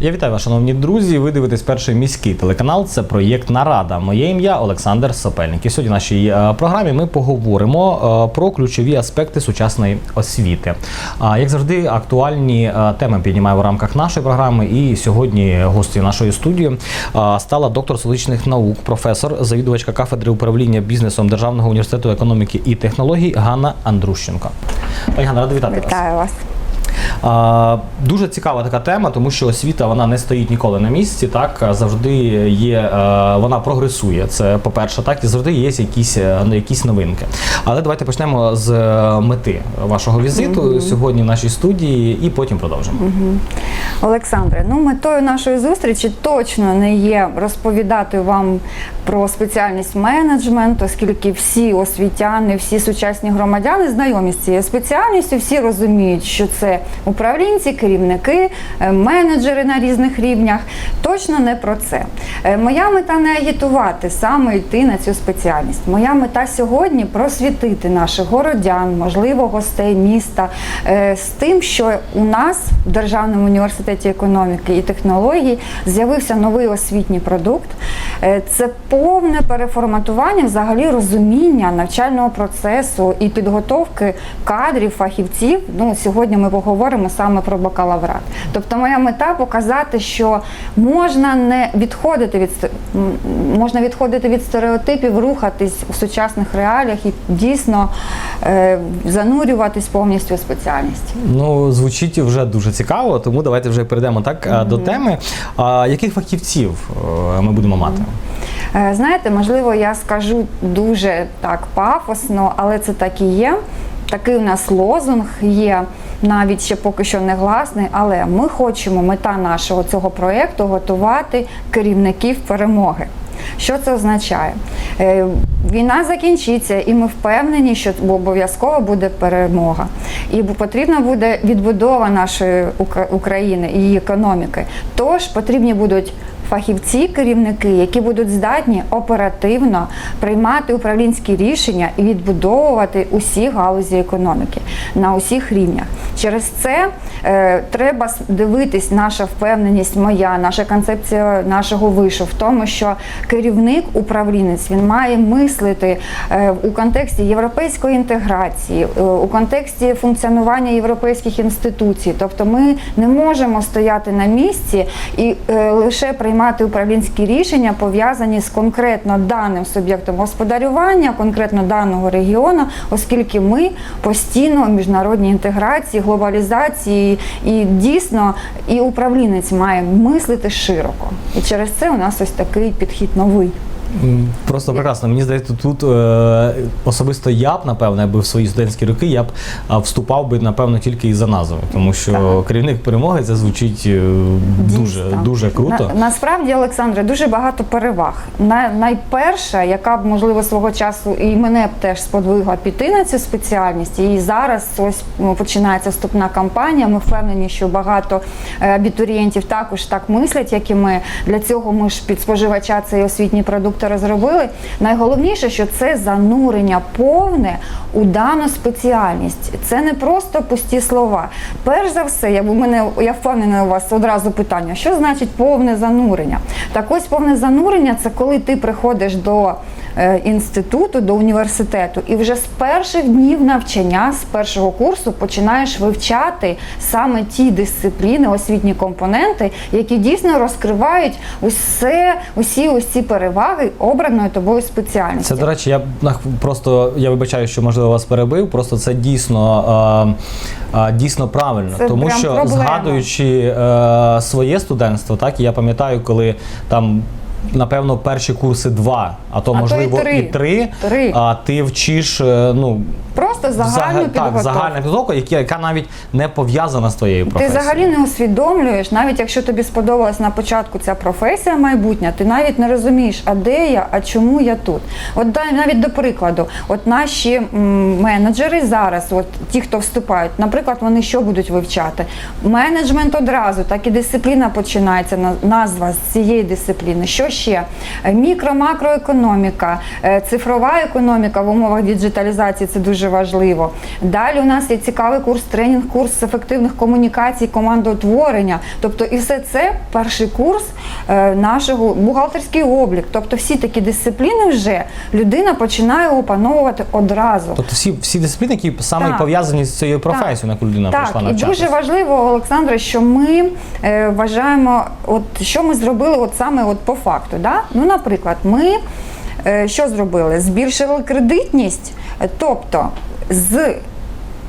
Я вітаю вас, шановні друзі. Ви дивитесь перший міський телеканал. Це проєкт Нарада. Моє ім'я Олександр Сопельник. І сьогодні в нашій е, програмі ми поговоримо е, про ключові аспекти сучасної освіти. А як завжди, актуальні е, теми піднімаю в рамках нашої програми. І сьогодні гості нашої студії стала доктор столичних наук, професор, завідувачка кафедри управління бізнесом Державного університету економіки і технологій Ганна Андрущенко. Пані Ганна, рада вітати вас. Вітаю вас. А, Дуже цікава така тема, тому що освіта вона не стоїть ніколи на місці. Так завжди є, е, вона прогресує. Це по-перше, так і завжди є якісь, е, ну, якісь новинки. Але давайте почнемо з е, мети вашого візиту сьогодні в нашій студії, і потім продовжимо. Олександре, ну метою нашої зустрічі точно не є розповідати вам про спеціальність менеджмент, оскільки всі освітяни, всі сучасні громадяни знайомі з цією спеціальністю, всі розуміють, що це управлінці, керівники, е, менеджери на різних рівнях. Точно не про це. Е, Моя мета не агітувати саме йти на цю спеціальність. Моя мета сьогодні просвітити наших городян, можливо, гостей міста е, з тим, що у нас в Державному університеті економіки і технологій з'явився новий освітній продукт. Е, Це повне переформатування взагалі розуміння навчального процесу і підготовки кадрів, фахівців. Ну, сьогодні ми поговоримо саме про бакалаврат. Тобто, моя мета показати, що можна не відходити від можна відходити від стереотипів, рухатись в сучасних реаліях і дійсно е, занурюватись повністю у спеціальність. Ну звучить вже дуже цікаво, тому давайте вже перейдемо так е, до теми. А яких фахівців е, ми будемо мати? Е, Знаєте, можливо, я скажу дуже так пафосно, але це так і є. Такий у нас лозунг є, навіть ще поки що не гласний, але ми хочемо, мета нашого цього проєкту готувати керівників перемоги. Що це означає? Е, Війна закінчиться, і ми впевнені, що обов'язково буде перемога. І потрібна буде відбудова нашої України і її економіки. Тож потрібні будуть фахівці, керівники, які будуть здатні оперативно приймати управлінські рішення і відбудовувати усі галузі економіки на усіх рівнях. Через це е, треба дивитись наша впевненість, моя, наша концепція нашого вишу в тому, що керівник, управлінець, він має мислити е, у контексті європейської інтеграції, е, у контексті функціонування європейських інституцій. Тобто ми не можемо стояти на місці і е, лише приймати управлінські рішення, пов'язані з конкретно даним суб'єктом господарювання, конкретно даного регіону, оскільки ми постійно у міжнародній інтеграції, глобалізації, і дійсно і управлінець має мислити широко. І через це у нас ось такий підхід новий. Просто прекрасно. Мені здається, тут е, особисто я б, напевно, якби в свої студентські роки я б вступав би, напевно, тільки із-за назви, тому що Так. керівник перемоги це звучить е, дуже, Дійсно. дуже круто. На, насправді, Олександре, дуже багато переваг. На, найперша, яка б можливо свого часу і мене б теж сподвигла піти на цю спеціальність. І зараз ось ну, починається вступна кампанія. Ми впевнені, що багато е, абітурієнтів також так мислять, як і ми. Для цього ми ж під споживача цей освітній продукт розробили. Найголовніше, що це занурення повне у дану спеціальність. Це не просто пусті слова. Перш за все, я, мене, я впевнена у вас одразу питання, що значить повне занурення? Так ось повне занурення це коли ти приходиш до інституту, до університету, і вже з перших днів навчання, з першого курсу починаєш вивчати саме ті дисципліни, освітні компоненти, які дійсно розкривають усе, усі ці переваги обраної тобою спеціальності. Це, до речі, я просто я вибачаю, що можливо вас перебив. Просто це дійсно, е, е, дійсно правильно, Це тому що проблема. згадуючи е, своє студентство, так я пам'ятаю, коли там. Напевно, перші курси два, а то А то можливо і три. і три. Три. А ти вчиш ну ну Просто загальну взага- підготовку. так, загальна підготовка, яка, яка навіть не пов'язана з твоєю Ти взагалі не усвідомлюєш, навіть якщо тобі сподобалась на початку ця професія майбутня, ти навіть не розумієш, а де я, а чому я тут. От навіть до прикладу, от наші менеджери зараз, от ті, хто вступають, наприклад, вони що будуть вивчати? Менеджмент одразу, так і дисципліна починається назва з цієї дисципліни. Що ще? Е, Мікро-макроекономіка, е, цифрова економіка в умовах діджиталізації це дуже важливо. Важливо. Далі у нас є цікавий курс, тренінг, курс з ефективних комунікацій, командоутворення. Тобто, і все це перший курс е, нашого бухгалтерський облік. Тобто, всі такі дисципліни вже людина починає опановувати одразу. Тобто всі, всі дисципліни, які саме Так. пов'язані з цією професією, на яку людина Так, прийшла і навчатися. дуже важливо, Олександре, що ми е, вважаємо, от що ми зробили от саме от по факту. Да? Ну, наприклад, ми е, що зробили? Збільшили кредитність, тобто з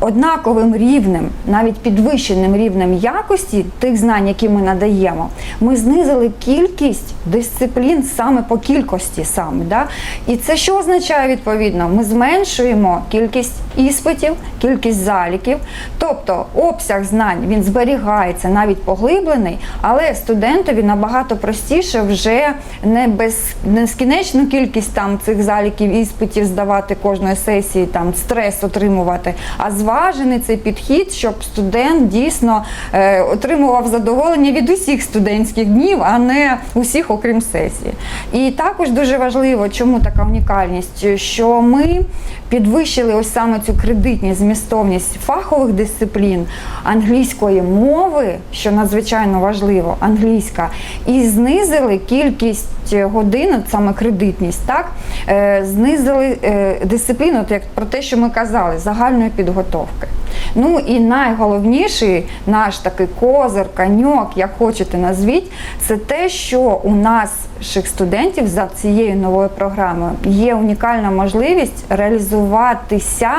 однаковим рівнем, навіть підвищеним рівнем якості тих знань, які ми надаємо, ми знизили кількість дисциплін саме по кількості саме. Да? І це що означає відповідно? Ми зменшуємо кількість іспитів, кількість заліків, тобто обсяг знань він зберігається навіть поглиблений, але студентові набагато простіше вже не без безкінечну кількість там цих заліків іспитів здавати кожної сесії, там стрес отримувати, а зважений цей підхід, щоб студент дійсно е, отримував задоволення від усіх студентських днів, а не усіх, окрім сесії. І також дуже важливо, чому така унікальність, що ми підвищили ось саме цю кредитність, змістовність фахових дисциплін англійської мови, що надзвичайно важливо, англійська, і знизили кількість годин, от саме кредитність, так е, знизили е, дисципліну, як про те, що ми казали, загальної підготовки підготовки. Ну і найголовніший наш такий козир, каньок, як хочете назвіть, це те, що у наших студентів за цією новою програмою є унікальна можливість реалізуватися.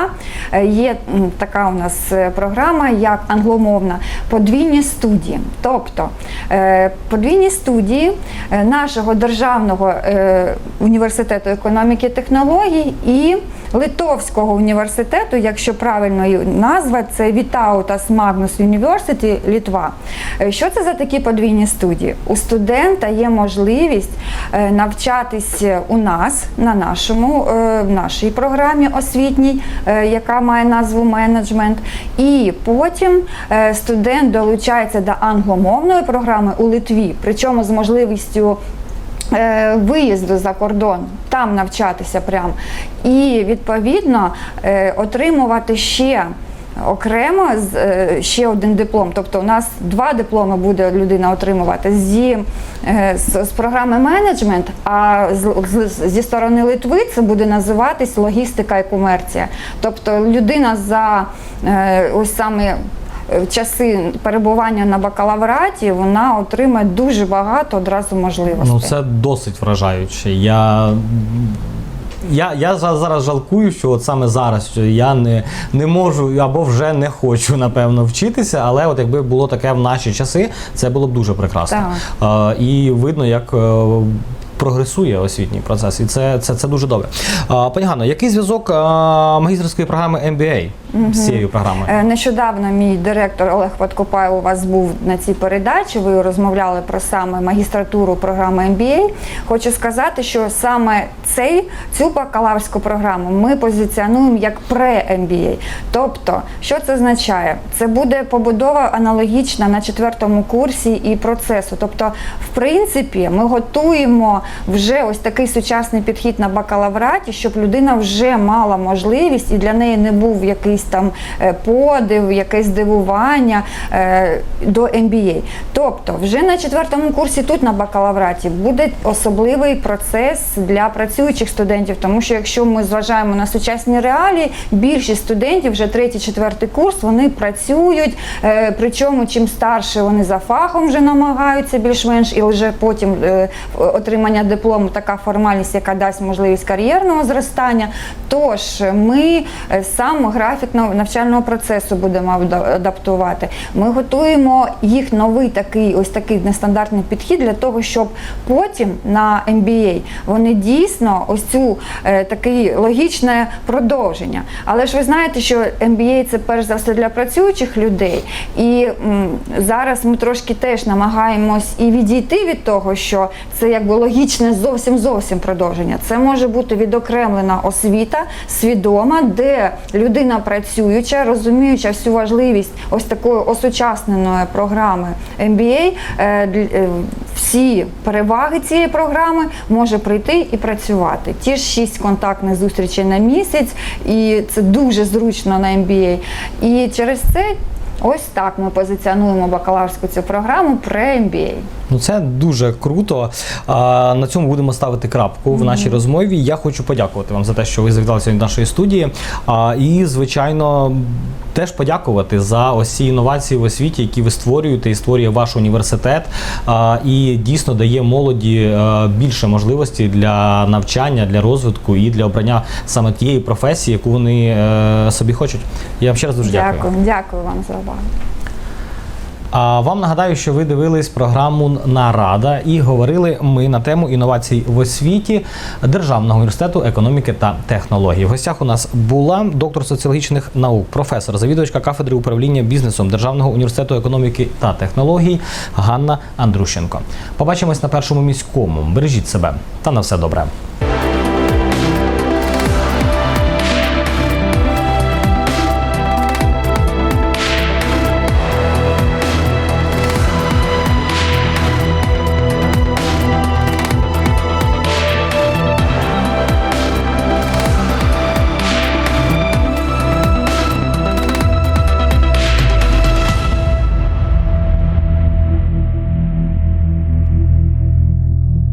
Є така у нас е, програма, як англомовна подвійні студії. Тобто е, подвійні студії е, нашого державного університету економіки і технологій і Литовського університету, якщо правильно її це Вітаутас Магнус University Літва. Е, Що це за такі подвійні студії? У студента є можливість е, навчатись у нас на нашому е, в нашій програмі освітній, е, яка має назву менеджмент. І потім е, студент долучається до англомовної програми у Литві, причому з можливістю е, виїзду за кордон, там навчатися прям. І відповідно е, отримувати ще. Окремо е, ще один диплом, тобто у нас два дипломи буде людина отримувати зі, е, з, з програми менеджмент, а з, з- зі сторони Литви це буде називатись логістика і комерція. Тобто людина за е, ось саме часи перебування на бакалавраті вона отримає дуже багато одразу можливостей. Ну це досить вражаюче. Я. Я, я за- зараз жалкую, що от саме зараз що я не, не можу або вже не хочу, напевно, вчитися, але от якби було таке в наші часи, це було б дуже прекрасно. Е, і видно, як е, прогресує освітній процес, і це, це, це дуже добре. Пані Ганно, який зв'язок магістерської програми MBA з цією програмою? Е, Нещодавно мій директор Олег Подкопаєв у вас був на цій передачі. Ви розмовляли про саме магістратуру програми MBA. Хочу сказати, що саме цей цю бакалаврську програму ми позиціонуємо як пре-MBA. Тобто, що це означає? Це буде побудова аналогічна на четвертому курсі і процесу. Тобто, в принципі, ми готуємо вже ось такий сучасний підхід на бакалавраті, щоб людина вже мала можливість і для неї не був якийсь там е, подив, якесь здивування е, до MBA. Тобто, вже на четвертому курсі тут на бакалавраті буде особливий процес для працюючих студентів, тому що якщо ми зважаємо на сучасні реалії, більшість студентів вже третій, четвертий курс вони працюють. е, Причому чим старше вони за фахом вже намагаються більш-менш, і вже потім е, отримання диплому така формальність, яка дасть можливість кар'єрного зростання. Тож ми е, сам графік навчального процесу будемо адаптувати. Ми готуємо їх новий такий, ось такий нестандартний підхід для того, щоб потім на MBA вони дійсно ось цю е, таке логічне продовження. Але ж ви знаєте, що MBA це перш за все для працюючих людей, і зараз ми трошки теж намагаємось і відійти від того, що це якби логічно логічне зовсім зовсім продовження. Це може бути відокремлена освіта, свідома, де людина працююча, розуміюча всю важливість ось такої осучасненої програми MBA, е, е, всі переваги цієї програми може прийти і працювати. Ті ж шість контактних зустрічей на місяць, і це дуже зручно на MBA. І через це ось так ми позиціонуємо бакалаврську цю програму pre-MBA. Ну це дуже круто. А, на цьому будемо ставити крапку в нашій розмові. Я хочу подякувати вам за те, що ви завітали сьогодні до нашої студії. А, і, звичайно, теж подякувати за ці інновації в освіті, які ви створюєте і створює ваш університет. І дійсно дає молоді е, більше можливостей для навчання, для розвитку і для обрання саме тієї професії, яку вони е, собі хочуть. Я вам ще раз дуже дякую. Дякую, дякую вам за увагу. А вам нагадаю, що ви дивились програму Нарада і говорили ми на тему інновацій в освіті Державного університету економіки та технологій. В гостях у нас була доктор соціологічних наук, професор, завідувачка кафедри управління бізнесом Державного університету економіки та технологій Ганна Андрущенко. Побачимось на першому міському. Бережіть себе та на все добре.